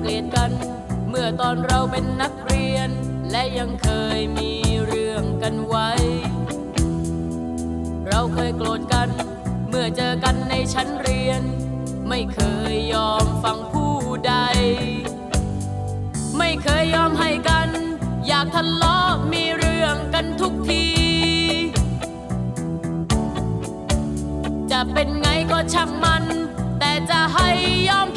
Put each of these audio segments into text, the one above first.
เกลียดกัน เมื่อตอนเราเป็นนักเรียน และยังเคยมีเรื่องกันไว้ เราเคยโกรธกัน เมื่อเจอกันในชั้นเรียน ไม่เคยยอมฟังผู้ใด ไม่เคยยอมให้กัน อยากทะเลาะมีเรื่องกันทุกที จะเป็นไงก็ช่างมัน แต่จะให้ยอม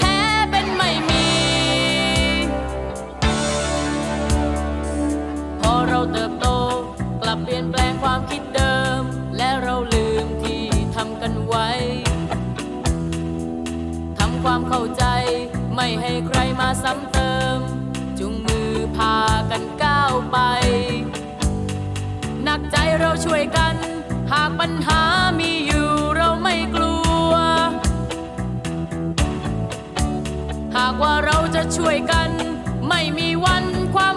ไม่ให้ใครมาซ้ำเติม จุงมือพากันก้าวไป หนักใจเราช่วยกัน หากปัญหามีอยู่เราไม่กลัว หากว่าเราจะช่วยกัน ไม่มีวันความ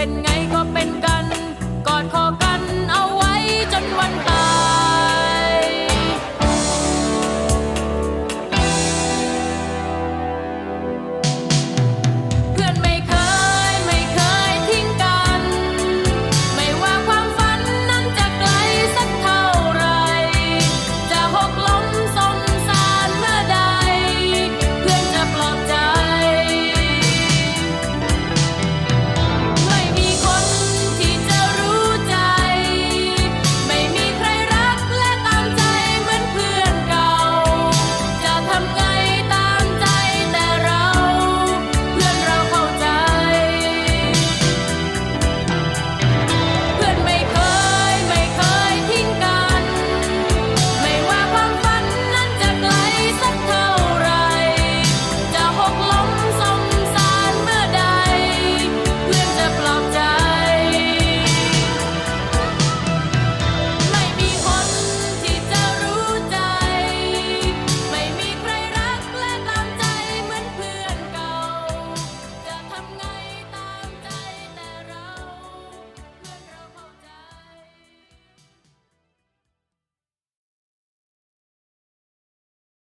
เป็นไงก็เป็นกัน กอดคอกัน